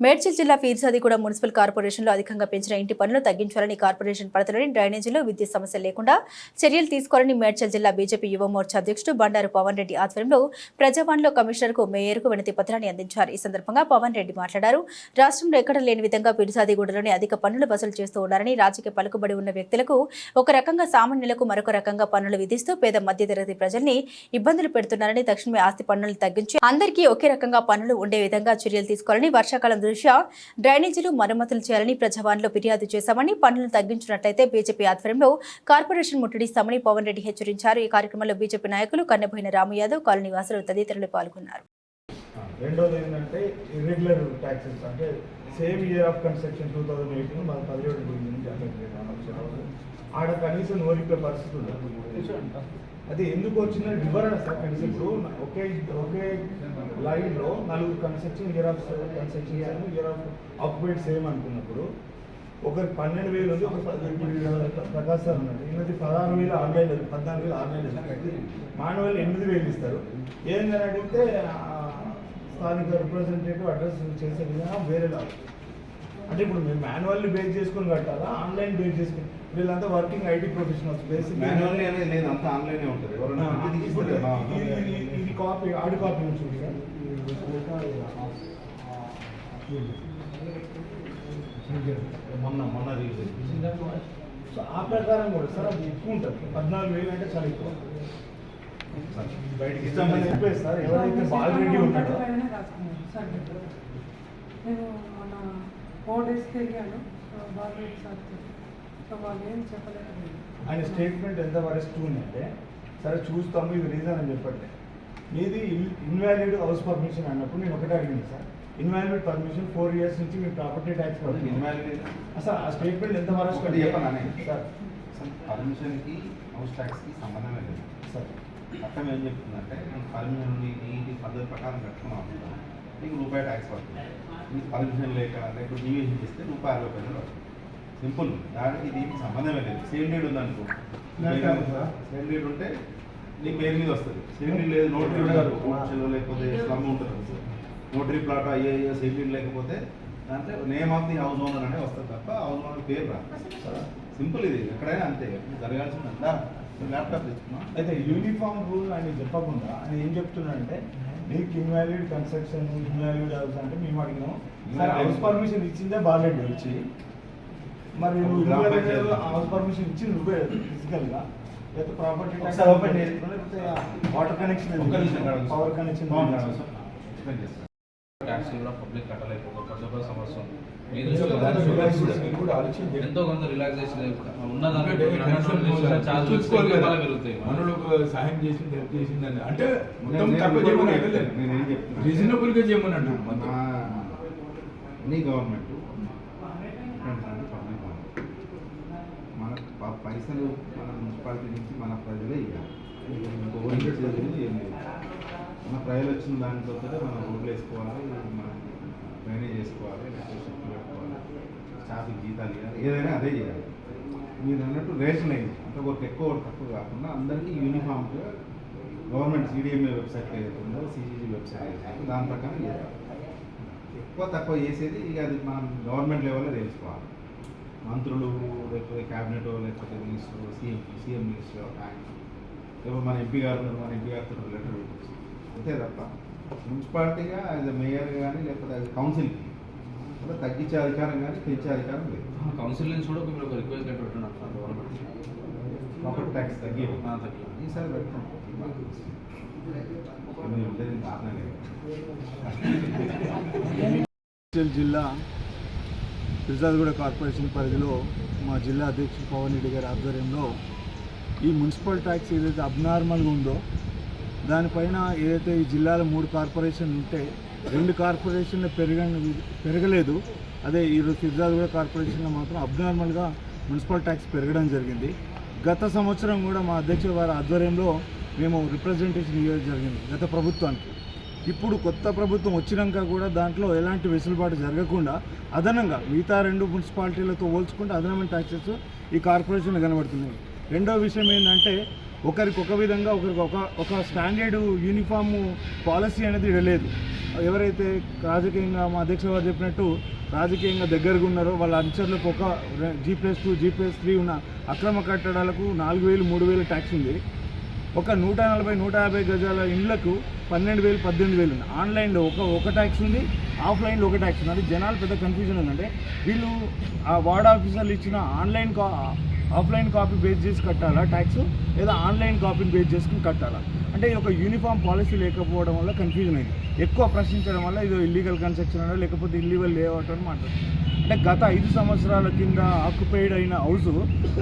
మేడ్చల్ జిల్లా పీర్సాదిగూడ మున్సిపల్ కార్పొరేషన్లో అధికంగా పెంచిన ఇంటి పన్నులు తగ్గించాలని కార్పొరేషన్ పరిధిలోని డ్రైనేజీలో విద్యుత్ సమస్య లేకుండా చర్యలు తీసుకోవాలని మేడ్చల్ జిల్లా బీజేపీ యువమోర్చా అధ్యక్షుడు బండారు పవన్ రెడ్డి ఆధ్వర్యంలో ప్రజావాణిలో కమిషనర్కు మేయర్కు వినతి పత్రాన్ని అందించారు. ఈ సందర్భంగా పవన్ రెడ్డి మాట్లాడారు. రాష్ట్రంలో ఎక్కడ లేని విధంగా పీర్సాదిగూడలోని అధిక పన్నులు వసూలు చేస్తూ ఉన్నారని రాజకీయ పలుకుబడి ఉన్న వ్యక్తులకు ఒక రకంగా సామాన్యులకు మరొక రకంగా పన్నులు విధిస్తూ పేద మధ్యతరగతి ప్రజల్ని ఇబ్బందులు పెడుతున్నారని తక్షణమే ఆస్తి పన్నులు తగ్గించి అందరికీ ఒకే రకంగా పన్నులు ఉండే విధంగా చర్యలు తీసుకోవాలని వర్షాకాలం దృష్ట్యా డ్రైనేజీలు మరమ్మతులు చేయాలని ప్రజావాణిలో ఫిర్యాదు చేశామని పనులను తగ్గించినట్లయితే బీజేపీ ఆధ్వర్యంలో కార్పొరేషన్ ముట్టడిస్తామని పవన్ రెడ్డి హెచ్చరించారు. ఈ కార్యక్రమంలో బీజేపీ నాయకులు కన్నెబోయిన రాము యాదవ్ కాలనీ వాసులు తదితరులు పాల్గొన్నారు. రెండోది ఏంటంటే ఇర్రెగ్యులర్ ట్యాక్సెస్ అంటే same year of construction two thousand eighteen మన పదిహేడు గురించి నుంచి అక్కడ ఆడ కనీసం నోరిపే పరిస్థితి అది ఎందుకు వచ్చిన వివరణ సార్ కనీసం ఇప్పుడు ఒకే ఒకే లైన్లో నలుగురు construction year of construction year of occupied same అనుకున్నప్పుడు ఒకరి పన్నెండు వేలు ఉంది ఒక పది- ఇప్పుడు ప్రకాశ్ సార్ ఉన్నాడు. ఈయనది పదహారు వేలు ఆన్లైన్ పద్నాలుగు వేలు ఆన్లైన్ మానవులు ఎనిమిది వేలు ఇస్తారు. ఏందని అడిగితే స్థానిక రిప్రజెంటేటివ్ అడ్రస్ చేసే విధానం వేరేలా అంటే ఇప్పుడు మేము మాన్యువల్లీ బేస్ చేసుకొని కట్టాలా? ఆన్లైన్ బేస్ చేసుకుని? వీళ్ళంతా working IT professionals basic manually అనేది లేదు అంతా ఆన్లైన్ ఉంటుంది. ఎవరైనా. ఇది కాపీ ఆడి కాపీ ఉంటుంది సార్ మొన్న మొన్న సో ఆ ప్రకారం కూడా సార్ అది ఎక్కువ ఉంటుంది. పద్నాలుగు వేలు అంటే చాలా ఎక్కువ. బయటకి ఇస్తాం అని చెప్పేసి సార్ ఎవరైతే సార్ నేను మన ఫోర్ డేస్కి వెళ్ళాను. బాగా సార్ సో వాళ్ళు ఏం చెప్పలేదు ఆయన స్టేట్మెంట్ ఎంత వరెస్ట్ ఉందంటే సరే చూస్తాము ఇది రీజన్ అని చెప్పండి. మీది ఇన్వాలిడ్ హౌస్ పర్మిషన్ అన్నప్పుడు నేను ఒకటే అడిగింది sir invalid permission four years నుంచి మీరు ప్రాపర్టీ ట్యాక్స్ పడుతుంది. ఇన్వాలిడ్ అసలు ఆ స్టేట్మెంట్ ఎంత చెప్పనా సార్. పర్మిషన్కి హౌస్ ట్యాక్స్కి సంబంధమే లేదు. సార్. చట్టం ఏం చెప్తుందంటే పర్మిషన్ నీటి పద్ధతి ప్రకారం కట్టుకున్నావు అనుకో, నీకు రూపాయి ట్యాక్స్ పడుతుంది. నీకు పర్మిషన్ లేక లేకపోతే డీవియేషన్ చేస్తే రూపాయి అరవై పైసలు పడుతుంది. సింపుల్ దానికి దీనికి సంబంధమే లేదు. సేమ్ డేట్ ఉందనుకో. నాకు సార్. సేమ్ డేట్ ఉంటే నీ పేరు మీద వస్తుంది. సేమ్ డేట్ లేదు నోటరీ ఉండదు లేకపోతే స్లమ్ ఉంటుంది నోటరీ ప్లాట్ అయ్యే సేమ్ డేట్ లేకపోతే దాంట్లో name of the house owner అనే వస్తుంది తప్ప హౌస్ ఓనర్ పేరు రా సింపుల్ ఇది. ఎక్కడైనా అంతే. జరగాల్సిందంతా. ల్యాప్టాప్ తెచ్చుకున్నా అయితే యూనిఫామ్ రూల్ ఆయన చెప్పకుండా ఆయన ఏం చెప్తున్నాడంటే నీకు ఇన్వాలిడ్ కన్స్ట్రక్షన్ ఇన్వాలిడ్ హౌస్ అంటే మేము అడిగినాం హౌస్ పర్మిషన్ ఇచ్చిందే బాగాలేదు వచ్చి మరి. హౌస్ పర్మిషన్ ఇచ్చి నువ్వే ఫిజికల్గా లేకపోతే ప్రాపర్టీ ఒకసారి ఓపెన్ చేసి. Water connection. Power connection Pawan కాదు సార్. ఎక్స్ప్లెయిన్ చేస్తాను. ట్యాక్స్ కూడా పబ్లిక్ కట్టలేకపోతే పెద్ద పెద్ద సమస్య ఉంది. ఎంతో కొంత రిలాక్సేషన్ సహాయం చేసింది హెల్ప్ చేసిందని. అంటే మొత్తం తక్కువ చేయమని? రీజనబుల్గా చేయమని గవర్నమెంట్ మన పైసలు మన మున్సిపాలిటీ నుంచి మన ప్రజలే ఇవ్వాలి ఏం లేదు. మన ప్రజలు వచ్చిన దాంట్లో మనం రోడ్లు వేసుకోవాలి మనం డ్రైనేజ్ చేసుకోవాలి లేకపోతే పెట్టుకోవాలి స్టాఫ్కి జీతాలు ఇవ్వాలి ఏదైనా అదే చేయాలి. మీరు అన్నట్టు రేషనైజ్ అంటే ఒకరికి ఎక్కువ ఒకటి తక్కువ కాకుండా అందరికీ యూనిఫామ్గా గవర్నమెంట్ సిడిఎంఏ వెబ్సైట్ ఏదైతే ఉందో సిసిజీ వెబ్సైట్ ఏదైతే దాని ప్రకారం చేయాలి. ఎక్కువ తక్కువ చేసేది ఇక అది మనం గవర్నమెంట్ లెవెల్లో తెలుసుకోవాలి. మంత్రులు లేకపోతే క్యాబినెట్ లేకపోతే మినిస్టర్ సీఎం సీఎం మినిస్టర్ ఆయన. లేకపోతే మన ఎంపీ గారు మన ఎంపీ గారితో లెటర్ పెట్టచ్చు. అంతే తప్ప. మున్సిపాలిటీగా యాజ్ మేయర్ కానీ లేకపోతే అది కౌన్సిల్కి కూడా తగ్గించే అధికారం కానీ పెంచే అధికారం లేదు. కౌన్సిల్ నుంచి కూడా మీరు ఒక రిక్వెస్ట్ లెటర్ పెట్టున్నారు గవర్నమెంట్ ప్రాపర్టీ ట్యాక్స్ తగ్గి తగ్గి ఈసారి పెడతాం. జిల్లా ఫిర్జాద్గూడ కార్పొరేషన్ పరిధిలో మా జిల్లా అధ్యక్షుడు పవన్ రెడ్డి గారి ఆధ్వర్యంలో ఈ మున్సిపల్ ట్యాక్స్ ఏదైతే అబ్నార్మల్గా ఉందో దానిపైన ఏదైతే ఈ జిల్లాలో మూడు కార్పొరేషన్లు ఉంటే రెండు కార్పొరేషన్లు పెరగ పెరగలేదు. అదే ఈరోజు సిద్ధార్థగూడ కార్పొరేషన్లో మాత్రం అబ్నార్మల్గా మున్సిపల్ ట్యాక్స్ పెరగడం జరిగింది. గత సంవత్సరం కూడా మా అధ్యక్షుల వారి ఆధ్వర్యంలో మేము రిప్రజెంటేషన్ ఇవ్వడం జరిగింది గత ప్రభుత్వానికి. ఇప్పుడు కొత్త ప్రభుత్వం వచ్చినాక కూడా దాంట్లో ఎలాంటి వెసులుబాటు జరగకుండా అదనంగా మిగతా రెండు మున్సిపాలిటీలతో పోల్చుకుంటే అదనమైన ట్యాక్సెస్ ఈ కార్పొరేషన్లు కనబడుతున్నాయి. రెండో విషయం ఏంటంటే ఒకరికి ఒక విధంగా ఒకరికి ఒక ఒక స్టాండర్డ్ యూనిఫామ్ పాలసీ అనేది లేదు. ఎవరైతే రాజకీయంగా మా అధ్యక్ష గారు చెప్పినట్టు రాజకీయంగా దగ్గరగా ఉన్నారో వాళ్ళ అనుచరులకు ఒక G plus two G plus three ఉన్న అక్రమ కట్టడాలకు నాలుగు వేలు మూడు వేలు ట్యాక్స్ ఉంది. ఒక నూట నలభై నూట యాభై గజాల ఇండ్లకు పన్నెండు వేలు పద్దెనిమిది వేలు ఉంది ఆన్లైన్లో ఒక ఒక ట్యాక్స్ ఉంది ఆఫ్లైన్లో ఒక ట్యాక్స్ ఉంది. అది జనాలు పెద్ద కన్ఫ్యూజన్ ఉందంటే వీళ్ళు ఆ వార్డ్ ఆఫీసర్లు ఇచ్చిన ఆన్లైన్ కా ఆఫ్లైన్ కాపీ బేస్ చేసి కట్టాలా ట్యాక్స్? లేదా ఆన్లైన్ కాపీని బేస్ చేసుకుని కట్టాలా? అంటే ఈ ఒక యూనిఫామ్ పాలసీ లేకపోవడం వల్ల కన్ఫ్యూజన్ అయింది. ఎక్కువ ప్రశ్నించడం వల్ల ఇది ఇల్లీగల్ కన్స్ట్రక్షన్ అనో లేకపోతే ఇల్లీగల్ లేఅవుట్ అని మాట్లాడుతుంది అంటే గత ఐదు సంవత్సరాల కింద ఆక్యుపైడ్ అయిన హౌస్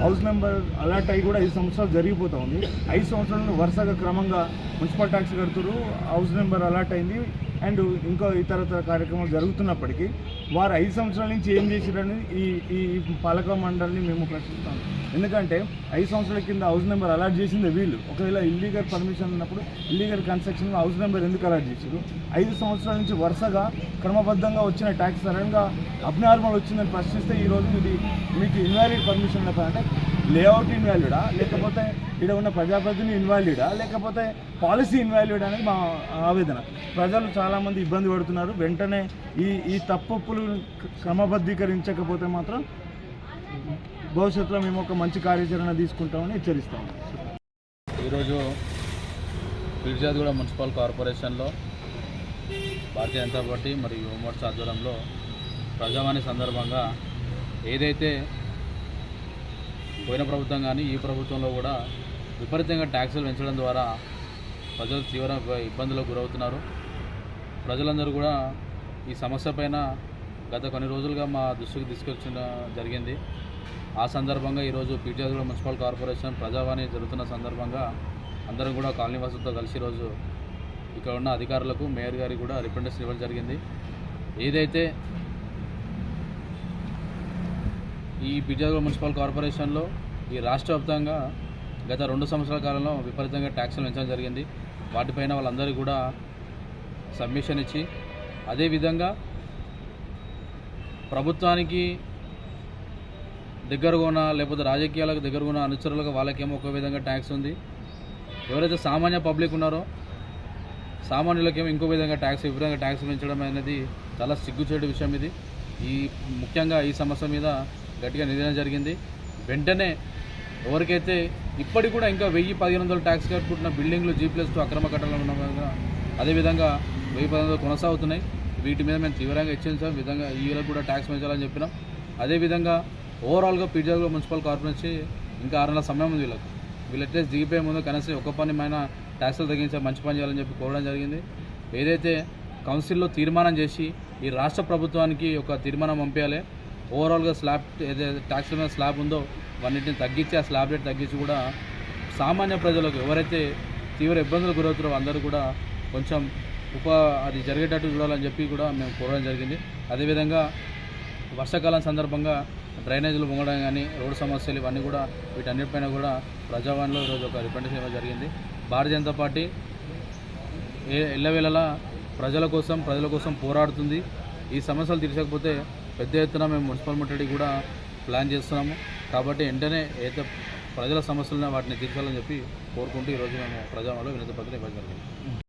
హౌస్ నెంబర్ అలాట్ అయ్యి కూడా ఐదు సంవత్సరాలు జరిగిపోతూ ఉంది. ఐదు సంవత్సరాలు వరుసగా క్రమంగా మున్సిపల్ ట్యాక్స్ కడుతున్నారు హౌస్ నెంబర్ అలాట్ అయింది. అండ్ ఇంకో ఇతరతర కార్యక్రమాలు జరుగుతున్నప్పటికీ వారు ఐదు సంవత్సరాల నుంచి ఏం చేశారని ఈ ఈ పాలక మండలిని మేము ప్రశ్నిస్తాం. ఎందుకంటే ఐదు సంవత్సరాల కింద హౌస్ నెంబర్ అలాట్ చేసింది వీళ్ళు. ఒకవేళ ఇల్లీగల్ పర్మిషన్ ఉన్నప్పుడు ఇల్లీగల్ కన్స్ట్రక్షన్ హౌస్ నెంబర్ ఎందుకు అలాట్ చేశారు ఐదు సంవత్సరాల నుంచి వరుసగా క్రమబద్ధంగా వచ్చిన ట్యాక్స్ సడన్గా అబ్నార్మల్ వచ్చిందని ప్రశ్నిస్తే ఈరోజు ఇది మీకు ఇన్వాలిడ్ పర్మిషన్ అంటే లేఅవుట్ ఇన్వాలిడా? లేకపోతే ఇక్కడ ఉన్న ప్రజాప్రతిని ఇన్వాల్వ్డా లేకపోతే పాలసీ ఇన్వాల్వ్డ్ అనేది మా ఆవేదన. ప్రజలు చాలామంది ఇబ్బంది పడుతున్నారు. వెంటనే ఈ ఈ తప్పులు క్రమబద్ధీకరించకపోతే మాత్రం భవిష్యత్తులో మేము ఒక మంచి కార్యాచరణ తీసుకుంటామని హెచ్చరిస్తాము. ఈరోజు పిర్జాదిగూడ మున్సిపల్ కార్పొరేషన్లో భారతీయ జనతా పార్టీ మరియు యువమోర్చ ఆధ్వర్యంలో ప్రజావాణి సందర్భంగా ఏదైతే పోయిన ప్రభుత్వం కానీ ఈ ప్రభుత్వంలో కూడా విపరీతంగా ట్యాక్సులు పెంచడం ద్వారా ప్రజలు తీవ్ర ఇబ్బందులకు గురవుతున్నారు. ప్రజలందరూ కూడా ఈ సమస్య పైన గత కొన్ని రోజులుగా మా దృష్టికి తీసుకొచ్చిన జరిగింది. ఆ సందర్భంగా ఈరోజు పీటీఆర్ మున్సిపల్ కార్పొరేషన్ ప్రజావాణి జరుగుతున్న సందర్భంగా అందరం కూడా కాలనీ వాసులతో కలిసి ఈరోజు ఇక్కడ ఉన్న అధికారులకు మేయర్ గారికి కూడా రిప్రజెంటేషన్ ఇవ్వడం జరిగింది. ఏదైతే ఈ పీటీఆర్గూడ మున్సిపల్ కార్పొరేషన్లో ఈ రాష్ట్ర వ్యాప్తంగా గత రెండు సంవత్సరాల కాలంలో విపరీతంగా ట్యాక్సులు పెంచడం జరిగింది. వాటిపైన వాళ్ళందరికీ కూడా సబ్మిషన్ ఇచ్చి అదేవిధంగా ప్రభుత్వానికి దగ్గరగా లేకపోతే రాజకీయాలకు దగ్గరగా ఉన్న అనుచరులకు వాళ్ళకేమో ఒక విధంగా ట్యాక్స్ ఉంది. ఎవరైతే సామాన్య పబ్లిక్ ఉన్నారో సామాన్యులకేమో ఇంకో విధంగా ట్యాక్స్ విపరీతంగా ట్యాక్స్ పెంచడం అనేది చాలా సిగ్గుచేటు విషయం ఇది. ఈ ముఖ్యంగా ఈ సమస్య మీద గట్టిగా నిర్ణయం జరిగింది. వెంటనే ఎవరికైతే ఇప్పటికి కూడా ఇంకా వెయ్యి పదిహేను వందల ట్యాక్స్ కట్టుకుంటున్న బిల్డింగ్లు జీ ప్లస్ టూ అక్రమ కట్టడం ఉన్న విధంగా అదేవిధంగా వెయ్యి పదిహేను వందలు కొనసాగుతున్నాయి. వీటి మీద మేము తీవ్రంగా హెచ్చరించాం. విధంగా ఈ కూడా ట్యాక్స్ పెంచాలని చెప్పినాం. అదేవిధంగా ఓవరాల్గా పీజాగ్లో మున్సిపల్ కార్పొరేషన్ ఇంకా ఆరు నెలల సమయం ఉంది వీళ్ళకి. వీళ్ళు అట్లీస్ట్ దిగిపోయే ముందు కనీసం ఒక్క పని పైన ట్యాక్సులు తగ్గించే మంచి పని చేయాలని చెప్పి కోరడం జరిగింది. ఏదైతే కౌన్సిల్లో తీర్మానం చేసి ఈ రాష్ట్ర ప్రభుత్వానికి ఒక తీర్మానం పంపించాలి ఓవరాల్గా స్లాబ్ ఏదైతే ట్యాక్స్ మీద స్లాబ్ ఉందో వాటిని తగ్గించి ఆ స్లాబ్ రేట్ తగ్గించి కూడా సామాన్య ప్రజలకు ఎవరైతే తీవ్ర ఇబ్బందులు గురవుతారో అందరూ కూడా కొంచెం ఉప అది జరిగేటట్టు చూడాలని చెప్పి కూడా మేము కోరడం జరిగింది. అదేవిధంగా వర్షాకాలం సందర్భంగా డ్రైనేజీలు పొంగడం కానీ రోడ్డు సమస్యలు ఇవన్నీ కూడా వీటన్నిటిపైన కూడా ప్రజావాణిలో ఈరోజు ఒక రిప్రజెంటేషన్ ఇవ్వడం జరిగింది. భారతీయ జనతా పార్టీ ఏ ఎల్లవేళలా ప్రజల కోసం ప్రజల కోసం పోరాడుతుంది. ఈ సమస్యలు తీర్చకపోతే పెద్ద ఎత్తున మేము మున్సిపల్ ముట్టడి కూడా ప్లాన్ చేస్తున్నాము. కాబట్టి వెంటనే ఏదైతే ప్రజల సమస్యలను వాటిని తీర్చాలని చెప్పి కోరుకుంటూ ఈరోజు మేము ప్రజావాణిలో వినతి పత్రం ఇవ్వడం జరిగింది.